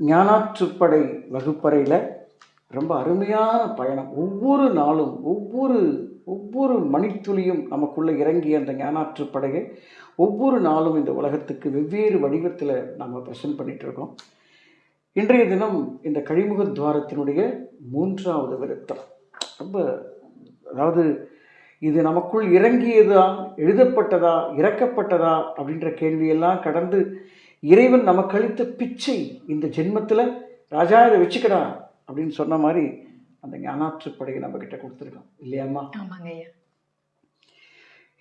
ஞானாற்றுப்படை வகுப்பறையில் ரொம்ப அருமையான பயணம். ஒவ்வொரு நாளும் ஒவ்வொரு ஒவ்வொரு மணித்துளியும் நமக்குள்ளே இறங்கிய அந்த ஞானாற்றுப்படையை ஒவ்வொரு நாளும் இந்த உலகத்துக்கு வெவ்வேறு வடிவத்தில் நாம் ப்ரெசன்ட் பண்ணிகிட்ருக்கோம் இருக்கோம் இன்றைய தினம் இந்த கழிமுக துவாரத்தினுடைய மூன்றாவது விருத்தம். ரொம்ப அதாவது இது நமக்குள் இறங்கியதா எழுதப்பட்டதா இறக்கப்பட்டதா அப்படின்ற கேள்வியெல்லாம் கடந்து இறைவன் நமக்கு அளித்த பிச்சை இந்த ஜென்மத்தில் ராஜா இதை வச்சுக்கடா அப்படின்னு சொன்ன மாதிரி அந்த ஞானாற்றுப்படையை நம்ம கிட்ட கொடுத்துருக்கோம் இல்லையாம்மா? ஆமாங்க ஐயா.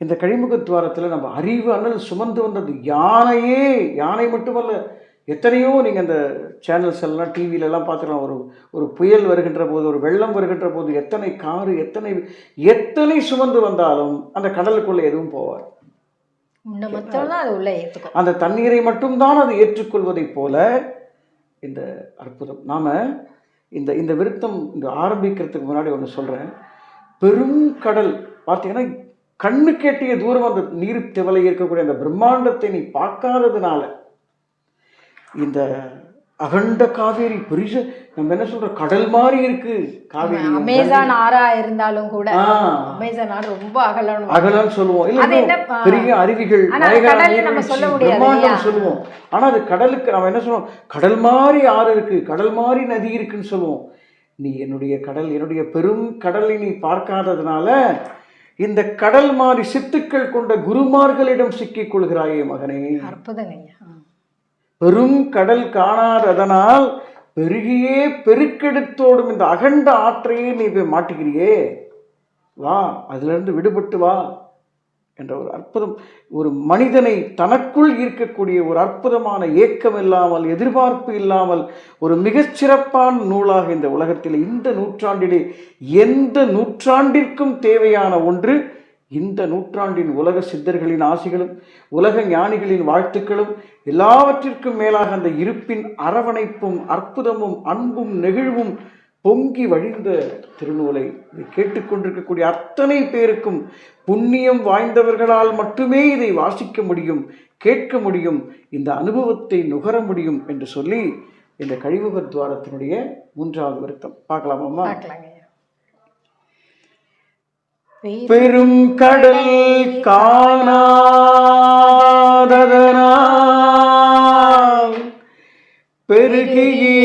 இந்த கழிமுக துவாரத்தில் நம்ம அறிவு அண்ணல் சுமந்து வந்தது யானையே யானை மட்டுமல்ல எத்தனையோ நீங்கள் அந்த சேனல்ஸ் எல்லாம் டிவியில எல்லாம் பார்த்துக்கலாம் ஒரு ஒரு புயல் வருகின்ற போது ஒரு வெள்ளம் வருகின்ற போது எத்தனை காரு எத்தனை எத்தனை சுமந்து வந்தாலும் அந்த கடலுக்குள்ளே எதுவும் போவார் முன்ன மட்டும் தான் அது உள்ள ஏத்துக்கும் அந்த தண்ணீரை மட்டும்தான் அது ஏற்றுக்கொள்வதைப் போல இந்த அற்புதம். நாம இந்த இந்த விருத்தம் இந்த ஆரம்பிக்கிறதுக்கு முன்னாடி ஒன்று சொல்கிறேன் பெரும் கடல் பார்த்தீங்கன்னா கண்ணு கேட்டிய தூரம் அந்த நீர் திவலை இருக்கக்கூடிய அந்த பிரம்மாண்டத்தை நீ பார்க்காததுனால இந்த அகண்ட காவேரி பெரிய நம்ம என்ன சொல்றோம் கடல் மாதிரி இருக்கு காவேரி. அமேசான் ஆறா இருந்தாலும் கூட அமேசான் ஆறு ரொம்ப அகலம் அகலன்னு சொல்லுவோம். இல்ல. பெரிய அருவிகள் நம்ம சொல்ல முடியாது? சொல்லுவோம். ஆனா அது கடலுக்கு நம்ம என்ன சொல்லுவோம் கடல் மாதிரி ஆறு இருக்கு கடல் மாதிரி நதி இருக்குன்னு சொல்லுவோம். நீ என்னுடைய கடல் என்னுடைய பெரும் கடலை நீ பார்க்காததுனால இந்த கடல் மாதிரி சித்துக்கள் கொண்ட குருமார்களிடம் சிக்கிக் கொள்கிறாயே மகனே. அற்புதங்க பெரும் கடல் காணாததனால் பெருகியே பெருக்கெடுத்தோடும் இந்த அகண்ட ஆற்றையே நீ போய் மாட்டிக்கிறியே வா அதிலிருந்து விடுபட்டு வா என்ற ஒரு அற்புதம். ஒரு மனிதனை தனக்குள் ஈர்க்கக்கூடிய ஒரு அற்புதமான ஏக்கம் இல்லாமல் எதிர்பார்ப்பு இல்லாமல் ஒரு மிகச்சிறப்பான நூலாக இந்த உலகத்தில் இந்த நூற்றாண்டிலே எந்த நூற்றாண்டிற்கும் தேவையான ஒன்று இந்த நூற்றாண்டின் உலக சித்தர்களின் ஆசிகளும் உலக ஞானிகளின் வாழ்த்துக்களும் எல்லாவற்றிற்கும் மேலாக அந்த இருப்பின் அரவணைப்பும் அற்புதமும் அன்பும் நெகிழ்வும் பொங்கி வழிந்த திருநூலை இதை கேட்டுக்கொண்டிருக்கக்கூடிய அத்தனை பேருக்கும் புண்ணியம் வாய்ந்தவர்களால் மட்டுமே இதை வாசிக்க முடியும் கேட்க முடியும் இந்த அனுபவத்தை நுகர முடியும் என்று சொல்லி இந்த கழிவுக துவாரத்தினுடைய மூன்றாவது வருத்தம். பார்க்கலாமா பெரும் கடல் காணாததனால் பெருகியே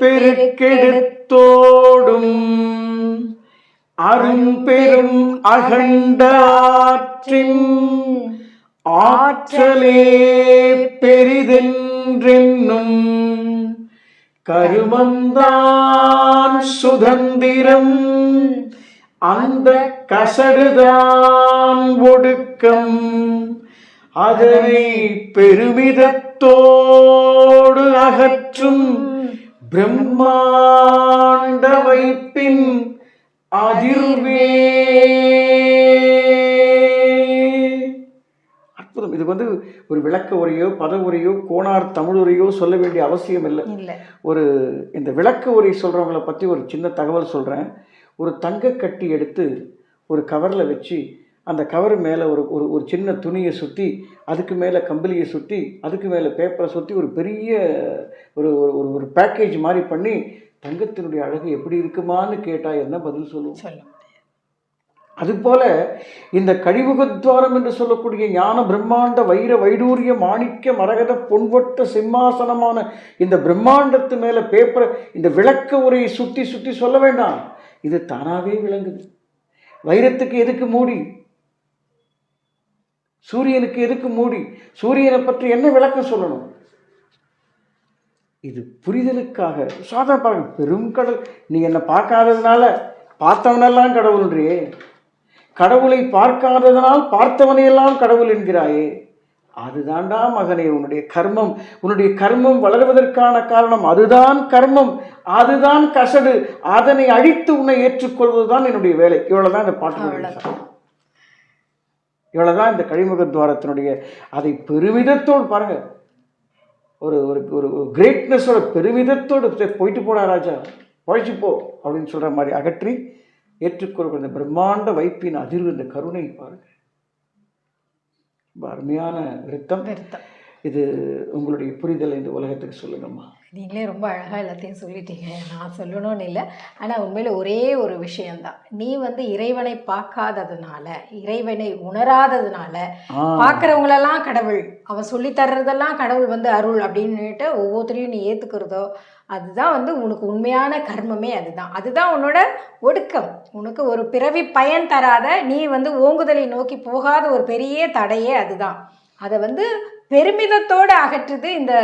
பெருக்கெடுத்தோடும் அரும்பெரும் அகண்ட ஆற்றின் ஆற்றலே பெரிதென்றென்னும் கருமந்தான் சுதந்திரம் அந்த கசடுதான் ஒடுக்கம். அதனை பெருமிதத்தோடு அகற்றும் பிரம்மாண்ட வைப்பின் அதிர்வே. அற்புதம். இது வந்து ஒரு விளக்க உரையோ பத உரையோ கோணார் தமிழ் உரையோ சொல்ல வேண்டிய அவசியம் இல்லை. ஒரு இந்த விளக்க உரை சொல்கிறவங்கள பற்றி ஒரு சின்ன தகவல் சொல்கிறேன் ஒரு தங்க கட்டி எடுத்து ஒரு கவரில் வச்சு அந்த கவர் மேலே ஒரு ஒரு ஒரு சின்ன துணியை சுற்றி அதுக்கு மேலே கம்பளியை சுற்றி அதுக்கு மேலே பேப்பரை சுற்றி ஒரு பெரிய ஒரு ஒரு ஒரு- பேக்கேஜ் மாதிரி பண்ணி தங்கத்தினுடைய அழகு எப்படி இருக்குமான்னு கேட்டால் என்ன பதில் சொல்லுவோம் சொல்ல அதுபோல இந்த கழிவுகத்வாரம் என்று சொல்லக்கூடிய ஞான பிரம்மாண்ட வைர வைடூரிய மாணிக்க மரகத பொன்வட்ட சிம்மாசனமான இந்த பிரம்மாண்டத்து மேல பேப்பரை இந்த விளக்க உரையை சுத்தி சுத்தி சொல்ல வேண்டாம். இது தானாகவே விளங்குது. வைரத்துக்கு எதுக்கு மூடி? சூரியனுக்கு எதுக்கு மூடி? சூரியனை பற்றி என்ன விளக்கம் சொல்லணும்? இது புரிதலுக்காக. சாதாரண பாருங்க பெரும் கடல் நீ என்னை பார்க்காததுனால பார்த்தவனெல்லாம் கடவுள்ன்றியே கடவுளை பார்க்காததனால் பார்த்தவனையெல்லாம் கடவுள் என்கிறாயே. அதுதான்டா மகனே உன்னுடைய கர்மம் உன்னுடைய கர்மம் வளர்வதற்கான காரணம் அதுதான் கர்மம் அதுதான் கசடு. அதனை அழித்து உன்னை ஏற்றுக்கொள்வதுதான் என்னுடைய வேலை. இவ்வளவுதான் இந்த பாட்டு. இவ்வளவுதான் இந்த கழிமுக துவாரத்தினுடைய அதை பெருமிதத்தோடு பாருங்க. ஒரு ஒரு ஒரு கிரேட்னஸோட பெருமிதத்தோடு போயிட்டு போடா ராஜா. போ அப்படின்னு சொல்ற மாதிரி அகற்றி ஏற்றுக்கொள்கிற இந்த பிரம்மாண்ட வைப்பின் அதிர்வு இந்த கருணை பாருங்க. ரொம்ப அருமையான விருத்தம் விருத்தம் இது உங்களுடைய புரிதல் இந்த உலகத்துக்கு சொல்லுங்கம்மா. நீங்களே ரொம்ப அழகாக எல்லாத்தையும் சொல்லிட்டீங்க. நான் சொல்லணும்னு இல்லை. ஆனால் உண்மையில் ஒரே ஒரு விஷயம்தான். நீ வந்து இறைவனை பார்க்காததுனால இறைவனை உணராததுனால பார்க்குறவங்களெல்லாம் கடவுள். அவன் சொல்லி தர்றதெல்லாம் கடவுள் வந்து அருள் அப்படின்னுட்டு ஒவ்வொருத்தரையும் நீ ஏற்றுக்கிறதோ அதுதான் வந்து உனக்கு உண்மையான கர்மமே அதுதான். அதுதான் உன்னோட ஒடுக்கம். உனக்கு ஒரு பிறவி பயன் தராத நீ வந்து ஓங்குதலை நோக்கி போகாத ஒரு பெரிய தடையே அதுதான். அதை வந்து பெருமிதத்தோடு அகற்றுது இந்த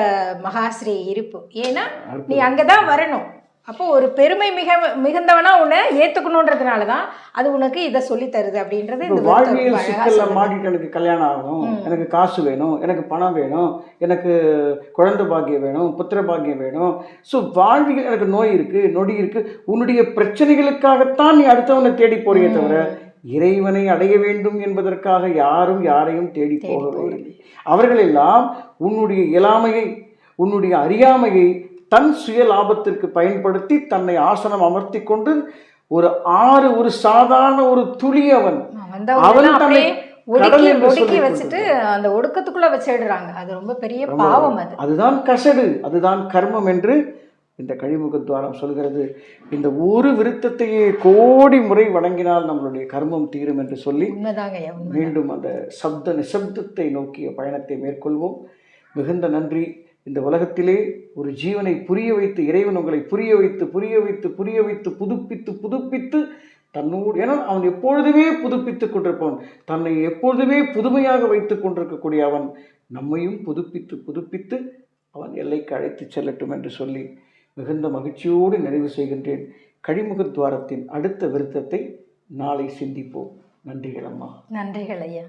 மகாஸ்ரீ இருப்பு. ஏன்னா நீ அங்கே தான் வரணும். அப்போ ஒரு பெருமை மிக மிகுந்தவனா உன்னை ஏற்றுக்கணுன்றதுனால தான் அது உனக்கு இதை சொல்லி தருது அப்படின்றது இந்த வாழ்வியல் சிக்கல்ல. மாட்டிட்டு எனக்கு கல்யாணம் ஆகணும். எனக்கு காசு வேணும் எனக்கு பணம் வேணும் எனக்கு குழந்தை பாக்கியம் வேணும் புத்திர பாக்கியம் வேணும். ஸோ வாழ்வியல் எனக்கு நோய் இருக்கு நொடி இருக்கு. உன்னுடைய பிரச்சனைகளுக்காகத்தான் நீ அடுத்தவனை தேடி போறியே தவிர இறைவனை அடைய வேண்டும் என்பதற்காக யாரும் யாரையும் தேடி தேடி போகவே போகவில்லை. அவர்களெல்லாம் உன்னுடைய இயலாமையை உன்னுடைய அறியாமையை தன் சுய லாபத்திற்கு பயன்படுத்தி தன்னை ஆசனம் அமர்த்தி கொண்டு ஒரு ஆறு ஒரு சாதாரண ஒரு துளி அவன் தன்னை ஒடுக்கி ஒடுக்கி வச்சுட்டு அந்த ஒடுக்கத்துக்குள்ள வச்சிடுறாங்க. அது ரொம்ப பெரிய பாவம் அது. அதுதான் கசடு அதுதான் கர்மம் என்று இந்த கழிமுகத்வாரம் சொல்கிறது. இந்த ஒரு விருத்தத்தையே கோடி முறை வணங்கினால் நம்மளுடைய கர்மம் தீரும் என்று சொல்லி மீண்டும் அந்த சப்த நிசப்தத்தை நோக்கிய பயணத்தை மேற்கொள்வோம். மிகுந்த நன்றி. இந்த உலகத்திலே ஒரு ஜீவனை புரிய வைத்து இறைவன் உங்களை புரிய வைத்து புரிய வைத்து புரிய வைத்து புதுப்பித்து புதுப்பித்து தன்னோடு ஏன்னா அவன் எப்பொழுதுமே புதுப்பித்துக் கொண்டிருப்பவன். தன்னை எப்பொழுதுமே புதுமையாக வைத்து கொண்டிருக்கக்கூடிய அவன். நம்மையும் புதுப்பித்து புதுப்பித்து அவன் எல்லைக்கு அழைத்துச் செல்லட்டும் என்று சொல்லி மிகுந்த மகிழ்ச்சியோடு நிறைவு செய்கின்றேன். கழிமுகத்வாரத்தின் அடுத்த விருத்தத்தை நாளை சிந்திப்போம். நன்றிகள் அம்மா. நன்றிகள் ஐயா.